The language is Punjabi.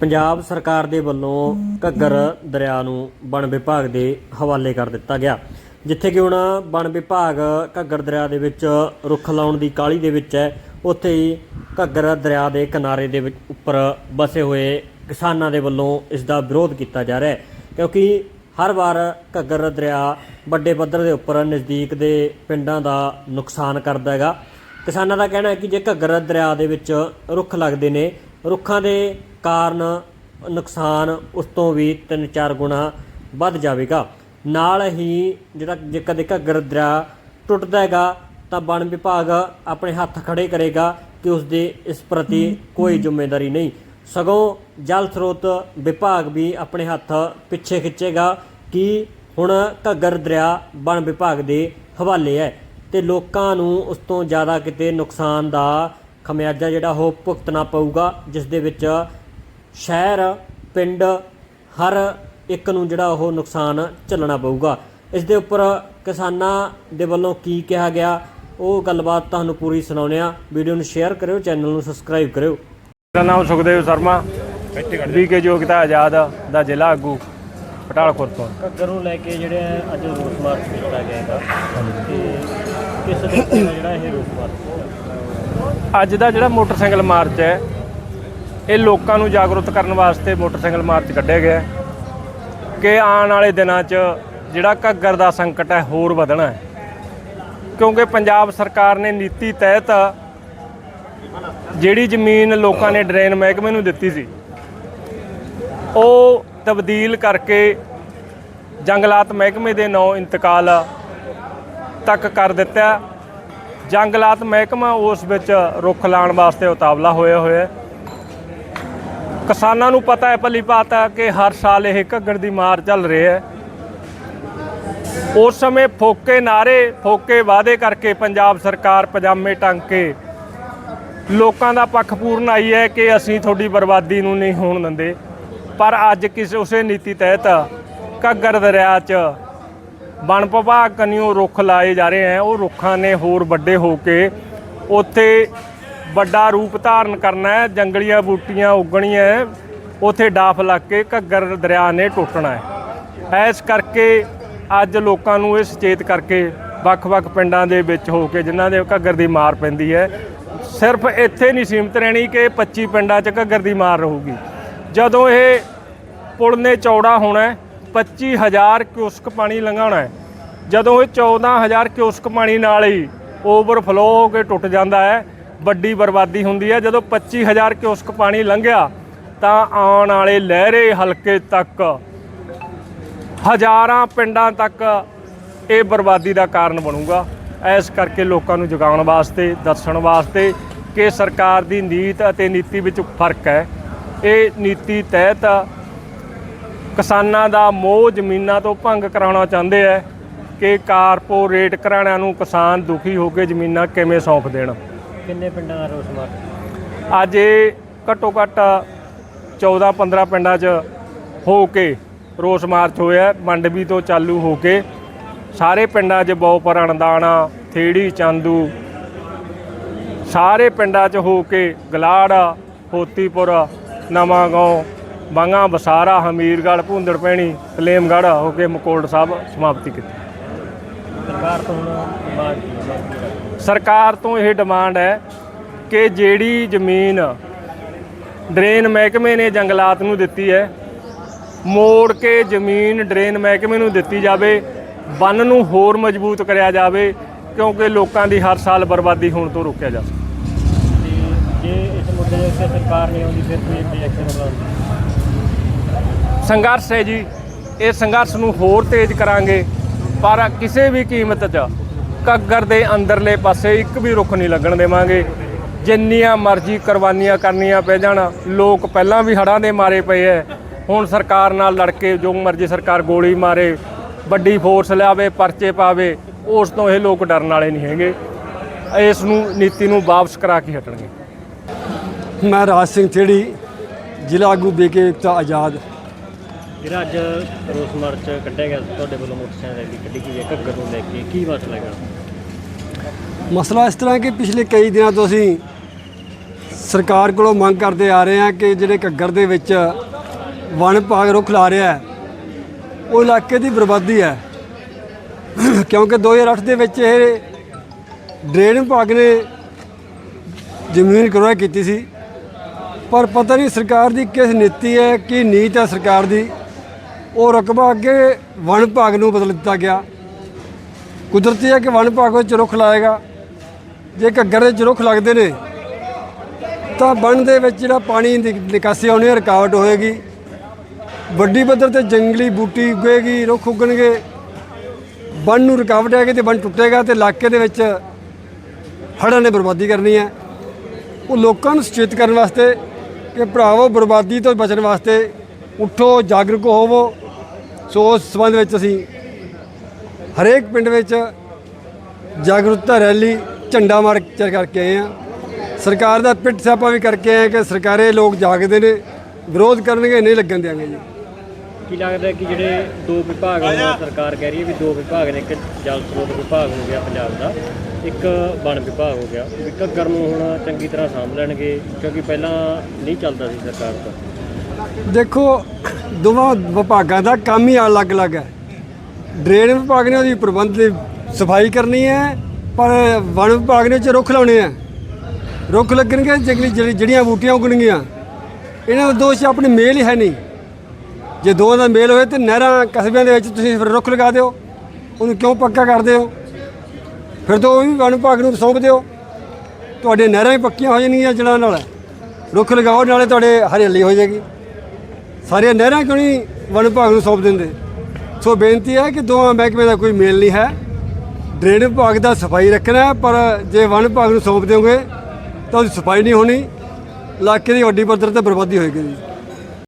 ਪੰਜਾਬ ਸਰਕਾਰ ਦੇ ਵੱਲੋਂ ਘੱਗਰ ਦਰਿਆ ਨੂੰ ਵਣ ਵਿਭਾਗ ਦੇ ਹਵਾਲੇ ਕਰ ਦਿੱਤਾ ਗਿਆ, ਜਿੱਥੇ ਕਿ ਹੁਣ ਵਣ ਵਿਭਾਗ ਘੱਗਰ ਦਰਿਆ ਦੇ ਵਿੱਚ ਰੁੱਖ ਲਾਉਣ ਦੀ ਕਾਹਲੀ ਦੇ ਵਿੱਚ ਹੈ। ਉੱਥੇ ਹੀ ਘੱਗਰ ਦਰਿਆ ਦੇ ਕਿਨਾਰੇ ਦੇ ਵਿੱਚ ਉੱਪਰ ਬਸੇ ਹੋਏ ਕਿਸਾਨਾਂ ਦੇ ਵੱਲੋਂ ਇਸ ਦਾ ਵਿਰੋਧ ਕੀਤਾ ਜਾ ਰਿਹਾ ਹੈ, ਕਿਉਂਕਿ ਹਰ ਵਾਰ ਘੱਗਰ ਦਰਿਆ ਵੱਡੇ ਪੱਧਰ ਦੇ ਉੱਪਰ ਨਜ਼ਦੀਕ ਦੇ ਪਿੰਡਾਂ ਦਾ ਨੁਕਸਾਨ ਕਰਦਾ ਹੈਗਾ। ਕਿਸਾਨਾਂ ਦਾ ਕਹਿਣਾ ਹੈ ਕਿ ਜੇ ਘੱਗਰ ਦਰਿਆ ਦੇ ਵਿੱਚ ਰੁੱਖ ਲੱਗਦੇ ਨੇ, ਰੁੱਖਾਂ ਦੇ ਕਾਰਨ ਨੁਕਸਾਨ ਉਸ ਤੋਂ ਵੀ 3-4 ਗੁਣਾ ਵੱਧ ਜਾਵੇਗਾ। ਨਾਲ ਹੀ ਜਿਹੜਾ ਜੇ ਕਦੇ ਘੱਗਰ ਦਰਿਆ ਟੁੱਟਦਾ ਹੈਗਾ ਤਾਂ ਵਣ ਵਿਭਾਗ ਆਪਣੇ ਹੱਥ ਖੜੇ ਕਰੇਗਾ ਕਿ ਉਸ ਦੇ ਇਸ ਪ੍ਰਤੀ ਕੋਈ ਜ਼ਿੰਮੇਵਾਰੀ ਨਹੀਂ। ਸਗੋਂ ਜਲ ਸਰੋਤ ਵਿਭਾਗ ਵੀ ਆਪਣੇ ਹੱਥ ਪਿੱਛੇ ਖਿੱਚੇਗਾ ਕਿ ਹੁਣ ਘੱਗਰ ਦਰਿਆ ਵਣ ਵਿਭਾਗ ਦੇ ਹਵਾਲੇ ਹੈ ਤੇ ਲੋਕਾਂ ਨੂੰ ਉਸ ਤੋਂ ਜ਼ਿਆਦਾ ਕਿਤੇ ਨੁਕਸਾਨ ਦਾ ਖਮਿਆਜਾ ਜਿਹੜਾ ਉਹ ਭੁਗਤਣਾ ਪਊਗਾ ਜਿਸ ਦੇ ਵਿੱਚ ਸ਼ਹਿਰ ਪਿੰਡ ਹਰ ਇੱਕ ਨੂੰ ਜਿਹੜਾ ਉਹ ਨੁਕਸਾਨ ਝੱਲਣਾ ਪਊਗਾ। ਇਸ ਦੇ ਉੱਪਰ ਕਿਸਾਨਾਂ ਦੇ ਵੱਲੋਂ ਕੀ ਕਿਹਾ ਗਿਆ ਉਹ ਗੱਲਬਾਤ ਤੁਹਾਨੂੰ ਪੂਰੀ ਸੁਣਾਉਂਦੇ ਆ ਵੀਡੀਓ ਨੂੰ ਸ਼ੇਅਰ ਕਰਿਓ ਚੈਨਲ ਨੂੰ ਸਬਸਕ੍ਰਾਈਬ ਕਰਿਓ। ਮੇਰਾ ਨਾਮ ਸੁਖਦੇਵ ਸ਼ਰਮਾ। ਵੀਕੇ ਯੋਗਤਾ ਆਜ਼ਾਦ ਦਾ ਜ਼ਿਲ੍ਹਾ ਆਗੂ ਪਟਾਲਖੁਰ ਤੋਂ। ਘੱਗਰ ਨੂੰ ਲੈ ਕੇ ਜਿਹੜੇ ਅੱਜ ਰੋਸ ਮਾਰਚ ਕੀਤਾ ਗਿਆ ਹੈਗਾ ਤੇ ਕਿਸ ਤਰੀਕੇ ਨਾਲ ਜਿਹੜਾ ਇਹ ਰੋਸ ਮਾਰਚ ਅੱਜ ਦਾ ਜਿਹੜਾ ਮੋਟਰਸਾਈਕਲ ਮਾਰਚ ਹੈ ਇਹ ਲੋਕਾਂ ਨੂੰ ਜਾਗਰੂਕ ਕਰਨ ਵਾਸਤੇ ਮੋਟਰਸਾਈਕਲ ਮਾਰਚ ਕੱਢਿਆ ਗਿਆ ਕਿ ਆਉਣ ਵਾਲੇ ਦਿਨਾਂ 'ਚ ਜਿਹੜਾ ਘੱਗਰ ਦਾ ਸੰਕਟ ਹੈ, ਹੋਰ ਵਧਣਾ ਹੈ। ਕਿਉਂਕਿ ਪੰਜਾਬ ਸਰਕਾਰ ਨੇ ਨੀਤੀ ਤਹਿਤ ਜਿਹੜੀ ਜ਼ਮੀਨ ਲੋਕਾਂ ਨੇ ਡਰੇਨ ਮਹਿਕਮੇ ਨੂੰ ਦਿੱਤੀ ਸੀ, ਉਹ ਤਬਦੀਲ ਕਰਕੇ ਜੰਗਲਾਤ ਮਹਿਕਮੇ ਦੇ ਨਾਂ ਇੰਤਕਾਲ ਤੱਕ ਕਰ ਦਿੱਤਾ। ਜੰਗਲਾਤ ਮਹਿਕਮਾ ਉਸ ਵਿੱਚ ਰੁੱਖ ਲਾਉਣ ਵਾਸਤੇ ਉਤਾਵਲਾ ਹੋਇਆ ਹੋਇਆ ਹੈ। ਕਿਸਾਨਾਂ ਨੂੰ ਪਤਾ ਹੈ, ਭਲੀ ਬਾਤ ਕਿ ਹਰ ਸਾਲ ਇਹ ਘੱਗਰ ਦੀ ਮਾਰ ਚੱਲ ਰਹੀ ਹੈ। ਉਸ ਸਮੇਂ ਫੋਕੇ ਨਾਰੇ ਫੋਕੇ ਵਾਅਦੇ ਕਰਕੇ ਪੰਜਾਬ ਸਰਕਾਰ ਪਜਾਮੇ ਟੰਗ ਕੇ ਲੋਕਾਂ ਦਾ ਪੱਖ ਪੂਰਨ ਆਈ ਹੈ ਕਿ ਅਸੀਂ ਤੁਹਾਡੀ ਬਰਬਾਦੀ ਨੂੰ ਨਹੀਂ ਹੋਣ ਦਿੰਦੇ। ਪਰ ਅੱਜ ਕਿਸੇ ਉਸੇ ਨੀਤੀ ਤਹਿਤ ਘੱਗਰ ਦਰਿਆ 'ਚ ਵਣ ਵਿਭਾਗ ਕਨਿਓ ਰੁੱਖ ਲਾਏ ਜਾ ਰਹੇ ਹੈ। ਉਹ ਰੁੱਖਾਂ ਨੇ ਹੋਰ ਵੱਡੇ ਹੋ ਕੇ ਉੱਥੇ ਵੱਡਾ ਰੂਪ ਧਾਰਨ ਕਰਨਾ ਹੈ ਜੰਗਲੀਆਂ ਬੂਟੀਆਂ ਉਗਣੀਆਂ ਹੈ, ਉੱਥੇ ਡਾਫ ਲੱਗ ਕੇ ਘੱਗਰ ਦਰਿਆ ਨੇ ਟੁੱਟਣਾ ਹੈ। ਇਸ ਕਰਕੇ ਅੱਜ ਲੋਕਾਂ ਨੂੰ ਇਹ ਸੁਚੇਤ ਕਰਕੇ ਵੱਖ-ਵੱਖ ਪਿੰਡਾਂ ਦੇ ਵਿੱਚ ਹੋ ਕੇ ਜਿਨ੍ਹਾਂ ਦੇ ਘੱਗਰ ਦੀ ਮਾਰ ਪੈਂਦੀ ਹੈ ਸਿਰਫ ਇੱਥੇ ਨਹੀਂ ਸੀਮਤ ਰਹਿਣੀ ਕਿ 25 ਪਿੰਡਾਂ 'ਚ ਘੱਗਰ ਦੀ ਮਾਰ ਰਹੂਗੀ। ਜਦੋਂ ਇਹ ਪੁਲ ਨੇ ਚੌੜਾ ਹੋਣਾ ਹੈ, 25000 ਕਿਊਸਕ ਪਾਣੀ ਲੰਘਾਉਣਾ ਹੈ। ਜਦੋਂ ਇਹ 14000 ਕਿਊਸਕ ਪਾਣੀ ਨਾਲ ਹੀ ਓਵਰਫਲੋ ਹੋ ਕੇ ਟੁੱਟ ਜਾਂਦਾ ਹੈ ਵੱਡੀ ਬਰਬਾਦੀ ਹੁੰਦੀ ਹੈ। ਜਦੋਂ 25000 ਕਿਊਸਕ ਪਾਣੀ ਲੰਘਿਆ, ਤਾਂ ਆਉਣ ਵਾਲੇ ਲਹਿਰੇ ਹਲਕੇ ਤੱਕ, ਹਜ਼ਾਰਾਂ ਪਿੰਡਾਂ ਤੱਕ ਇਹ ਬਰਬਾਦੀ ਦਾ ਕਾਰਨ ਬਣੂਗਾ। ਇਸ ਕਰਕੇ ਲੋਕਾਂ ਨੂੰ ਜਗਾਉਣ ਵਾਸਤੇ, ਦੱਸਣ ਵਾਸਤੇ ਕਿ ਸਰਕਾਰ ਦੀ ਨੀਤ ਅਤੇ ਨੀਤੀ ਵਿੱਚ ਫ਼ਰਕ ਹੈ। ਇਹ ਨੀਤੀ ਤਹਿਤ ਕਿਸਾਨਾਂ ਦਾ ਮੋਹ ਜ਼ਮੀਨਾਂ ਤੋਂ ਭੰਗ ਕਰਾਉਣਾ ਚਾਹੁੰਦੇ ਹੈ ਕਿ ਕਾਰਪੋਰੇਟ ਘਰਾਣਿਆਂ ਨੂੰ ਕਿਸਾਨ ਦੁਖੀ ਹੋ ਕੇ ਜ਼ਮੀਨਾਂ ਕਿਵੇਂ ਸੌਂਪ ਦੇਣ। ਕਿੰਨੇ ਪਿੰਡਾਂ ਦਾ ਰੋਸ ਮਾਰਚ ਅੱਜ ਇਹ ਘੱਟੋ ਘੱਟ 14 15 ਪਿੰਡਾਂ 'ਚ ਹੋ ਕੇ ਰੋਸ ਮਾਰਚ ਹੋਇਆ ਮੰਡਵੀ ਤੋਂ ਚਾਲੂ ਹੋ ਕੇ ਸਾਰੇ ਪਿੰਡਾਂ 'ਚ ਬਹੁਪਰ ਅਣਦਾਣਾ ਥੇੜੀ ਚਾਂਦੂ ਸਾਰੇ ਪਿੰਡਾਂ 'ਚ ਹੋ ਕੇ ਗਲਾੜ ਹੋਤੀਪੁਰ ਨਵਾਂ ਗਾਉਂ ਬਾਂਗਾ ਬਸਾਰਾ ਹਮੀਰਗੜ੍ਹ ਭੁੰਦੜ ਪੈਣੀ ਕਲੇਮਗੜ੍ਹ ਹੋ ਕੇ ਮਕੋਲਡ ਸਾਹਿਬ ਸਮਾਪਤੀ ਕੀਤੀ। ਸਰਕਾਰ ਤੋਂ ਹੁਣ ਸਰਕਾਰ ਤੋਂ ਇਹ ਡਿਮਾਂਡ ਹੈ ਕਿ ਜਿਹੜੀ ਜ਼ਮੀਨ ਡਰੇਨ ਮਹਿਕਮੇ ਨੇ ਜੰਗਲਾਤ ਨੂੰ ਦਿੱਤੀ ਹੈ ਮੋੜ ਕੇ ਜ਼ਮੀਨ ਡਰੇਨ ਮਹਿਕਮੇ ਨੂੰ ਦਿੱਤੀ ਜਾਵੇ ਬੰਨ ਨੂੰ ਹੋਰ ਮਜ਼ਬੂਤ ਕਰਿਆ ਜਾਵੇ ਕਿਉਂਕਿ ਲੋਕਾਂ ਦੀ ਹਰ ਸਾਲ ਬਰਬਾਦੀ ਹੋਣ ਤੋਂ ਰੋਕਿਆ ਜਾ ਸਕੇ। ਤੇ ਜੇ ਇਸ ਮੁੱਦੇ ਦੇ ਉੱਤੇ ਸਰਕਾਰ ਨਹੀਂ ਆਉਂਦੀ ਫਿਰ ਕੋਈ ਰਿਐਕਸ਼ਨ ਹੋਗਾ ਸੰਘਰਸ਼ ਹੈ ਜੀ ਇਹ ਸੰਘਰਸ਼ ਨੂੰ ਹੋਰ ਤੇਜ਼ ਕਰਾਂਗੇ ਪਰ ਕਿਸੇ ਵੀ ਕੀਮਤ 'ਚ ਘੱਗਰ ਦੇ ਅੰਦਰਲੇ ਪਾਸੇ ਇੱਕ ਵੀ ਰੁੱਖ ਨਹੀਂ ਲੱਗਣ ਦੇਵਾਂਗੇ। ਜਿੰਨੀਆਂ ਮਰਜ਼ੀ ਕੁਰਬਾਨੀਆਂ ਕਰਨੀਆਂ ਪੈ ਜਾਣ, ਲੋਕ ਪਹਿਲਾਂ ਵੀ ਹੜਾਂ ਦੇ ਮਾਰੇ ਪਏ ਐ। ਹੁਣ ਸਰਕਾਰ ਨਾਲ ਲੜ ਕੇ ਜੋ ਮਰਜ਼ੀ ਸਰਕਾਰ ਗੋਲੀ ਮਾਰੇ, ਵੱਡੀ ਫੋਰਸ ਲਿਆਵੇ, ਪਰਚੇ ਪਾਵੇ, ਉਸ ਤੋਂ ਇਹ ਲੋਕ ਡਰਨ ਵਾਲੇ ਨਹੀਂ ਹੈਗੇ। ਇਸ ਨੂੰ, ਨੀਤੀ ਨੂੰ ਵਾਪਸ ਕਰਾ ਕੇ ਹਟਣਗੇ। ਮੈਂ ਰਾਜ ਸਿੰਘ ਥੇੜੀ ਜ਼ਿਲ੍ਹਾ ਆਗੂ ਬੇਕੇ ਏਕਤਾ ਆਜ਼ਾਦ। ਜਿਹੜਾ ਅੱਜ ਰੋਸ ਮਾਰਚ ਕੱਢਿਆ ਗਿਆ ਤੁਹਾਡੇ ਵੱਲੋਂ ਮੋਟਰਸਾਈਕਲ ਰੈਲੀ ਕੱਢੀ ਗਈ ਹੈ। ਘੱਗਰ ਨੂੰ ਲੈ ਕੇ ਕੀ ਮਸਲਾ ਹੈਗਾ ਮਸਲਾ ਇਸ ਤਰ੍ਹਾਂ ਕਿ ਪਿਛਲੇ ਕਈ ਦਿਨਾਂ ਤੋਂ ਅਸੀਂ ਸਰਕਾਰ ਕੋਲੋਂ ਮੰਗ ਕਰਦੇ ਆ ਰਹੇ ਹਾਂ ਕਿ ਜਿਹੜੇ ਘੱਗਰ ਦੇ ਵਿੱਚ ਵਣ ਭਾਗ ਰੁੱਖ ਲਾ ਰਿਹਾ ਹੈ, ਉਹ ਇਲਾਕੇ ਦੀ ਬਰਬਾਦੀ ਹੈ। ਕਿਉਂਕਿ 2008 ਦੇ ਵਿੱਚ ਇਹ ਡਰੇਨ ਵਿਭਾਗ ਨੇ ਜ਼ਮੀਨ ਕਰੋਆ ਕੀਤੀ ਸੀ, ਪਰ ਪਤਾ ਨਹੀਂ ਸਰਕਾਰ ਦੀ ਕਿਸ ਨੀਤੀ ਹੈ, ਕੀ ਨੀਤ ਹੈ ਸਰਕਾਰ ਦੀ। ਉਹ ਰਕਬਾ ਅੱਗੇ ਵਣ ਵਿਭਾਗ ਨੂੰ ਬਦਲ ਦਿੱਤਾ ਗਿਆ। ਕੁਦਰਤੀ ਹੈ ਕਿ ਵਣ ਵਿਭਾਗ ਵਿੱਚ ਰੁੱਖ ਲਾਏਗਾ। ਜੇ ਘੱਗਰ ਦੇ ਵਿੱਚ ਰੁੱਖ ਲੱਗਦੇ ਨੇ, ਤਾਂ ਵਣ ਦੇ ਵਿੱਚ ਜਿਹੜਾ ਪਾਣੀ ਦੀ ਨਿਕਾਸੀ ਆਉਣੀ ਹੈ, ਰੁਕਾਵਟ ਹੋਏਗੀ। ਵੱਡੀ ਪੱਧਰ ਤੇ ਜੰਗਲੀ ਬੂਟੀ ਉੱਗੇਗੀ, ਰੁੱਖ ਉੱਗਣਗੇ। ਵਣ ਨੂੰ ਰੁਕਾਵਟ ਆਏਗੀ ਤੇ ਵਣ ਟੁੱਟੇਗਾ ਤੇ ਇਲਾਕੇ ਦੇ ਵਿੱਚ ਹੜ੍ਹਾਂ ਨੇ ਬਰਬਾਦੀ ਕਰਨੀ ਹੈ। ਉਹ ਲੋਕਾਂ ਨੂੰ ਸੁਚੇਤ ਕਰਨ ਵਾਸਤੇ ਕਿ ਭਰਾਵੋ, ਬਰਬਾਦੀ ਤੋਂ ਬਚਣ ਵਾਸਤੇ ਉੱਠੋ, ਜਾਗਰੂਕ ਹੋਵੋ। ਸੋ ਉਸ ਸੰਬੰਧ ਵਿੱਚ ਅਸੀਂ ਹਰੇਕ ਪਿੰਡ ਵਿੱਚ ਜਾਗਰੂਕਤਾ ਰੈਲੀ ਝੰਡਾ ਮਾਰਚ ਕਰਕੇ ਆਏ ਆ ਸਰਕਾਰ ਦਾ ਪਿੱਟ ਸਿਆਪਾ ਵੀ ਕਰਕੇ ਆਏ ਕਿ ਸਰਕਾਰੇ ਲੋਕ ਜਾਗਦੇ ਨੇ ਵਿਰੋਧ ਕਰਨਗੇ ਨਹੀਂ ਲੱਗਣ ਦਿਆਂਗੇ ਜੀ। ਕੀ ਲੱਗਦਾ ਕਿ ਜਿਹੜੇ ਦੋ ਵਿਭਾਗ ਹੁਣ ਸਰਕਾਰ ਕਹਿ ਰਹੀ ਹੈ ਵੀ ਦੋ ਵਿਭਾਗ ਨੇ ਇੱਕ ਜਲ ਸਰੋਤ ਵਿਭਾਗ ਹੋ ਗਿਆ ਪੰਜਾਬ ਦਾ ਇੱਕ ਵਣ ਵਿਭਾਗ ਹੋ ਗਿਆ। ਵੀ ਘੱਗਰ ਨੂੰ ਹੁਣ ਚੰਗੀ ਤਰ੍ਹਾਂ ਸਾਂਭ ਲੈਣਗੇ ਕਿਉਂਕਿ ਪਹਿਲਾਂ ਨਹੀਂ ਚੱਲਦਾ ਸੀ ਸਰਕਾਰ ਤੋਂ। ਦੇਖੋ ਦੋਵਾਂ ਵਿਭਾਗਾਂ ਦਾ ਕੰਮ ਹੀ ਅਲੱਗ-ਅਲੱਗ ਹੈ। ਡਰੇਨ ਵਿਭਾਗ ਨੇ ਉਹਦੀ ਪ੍ਰਬੰਧ ਦੀ ਸਫ਼ਾਈ ਕਰਨੀ ਹੈ, ਪਰ ਵਣ ਵਿਭਾਗ ਨੇ 'ਚ ਰੁੱਖ ਲਾਉਣੇ ਆ ਰੁੱਖ ਲੱਗਣਗੇ, ਜਿਹੜੀ ਜਿਹੜੀਆਂ ਬੂਟੀਆਂ ਉੱਗਣਗੀਆਂ। ਇਹਨਾਂ ਦਾ ਦੋਸ਼ ਆਪਣੀ ਮੇਲ ਹੀ ਹੈ ਨਹੀਂ। ਜੇ ਦੋਵਾਂ ਦਾ ਮੇਲ ਹੋਵੇ ਤੇ ਨਹਿਰਾਂ ਕਸਬਿਆਂ ਦੇ ਵਿੱਚ ਤੁਸੀਂ ਫਿਰ ਰੁੱਖ ਲਗਾ ਦਿਓ। ਉਹਨੂੰ ਕਿਉਂ ਪੱਕਾ ਕਰਦੇ ਹੋ ਫਿਰ ਤਾਂ ਉਹ ਵੀ ਵਣ ਵਿਭਾਗ ਨੂੰ ਸੌਂਪ ਦਿਓ। ਤੁਹਾਡੇ ਨਹਿਰਾਂ ਵੀ ਪੱਕੀਆਂ ਹੋ ਜਾਣਗੀਆਂ ਜੜਾਂ ਨਾਲ। ਰੁੱਖ ਲਗਾਓ, ਨਾਲੇ ਤੁਹਾਡੇ ਹਰਿਆਲੀ ਹੋ ਜਾਏਗੀ। ਸਾਰੀਆਂ ਨਹਿਰਾਂ ਕਿਉਂ ਨਹੀਂ ਵਣ ਵਿਭਾਗ ਨੂੰ ਸੌਂਪ ਦਿੰਦੇ? ਸੋ ਬੇਨਤੀ ਹੈ ਕਿ ਦੋਵਾਂ ਮਹਿਕਮੇ ਦਾ ਕੋਈ ਮੇਲ ਨਹੀਂ ਹੈ। ਡਰੇਨ ਵਿਭਾਗ ਦਾ ਸਫ਼ਾਈ ਰੱਖਣਾ ਪਰ ਜੇ ਵਣ ਵਿਭਾਗ ਨੂੰ ਸੌਂਪ ਦਿਓਗੇ ਤਾਂ ਉਹਦੀ ਸਫ਼ਾਈ ਨਹੀਂ ਹੋਣੀ। ਇਲਾਕੇ ਦੀ ਵੱਡੀ ਪੱਧਰ ਤੇ ਬਰਬਾਦੀ ਹੋਏਗੀ ਜੀ।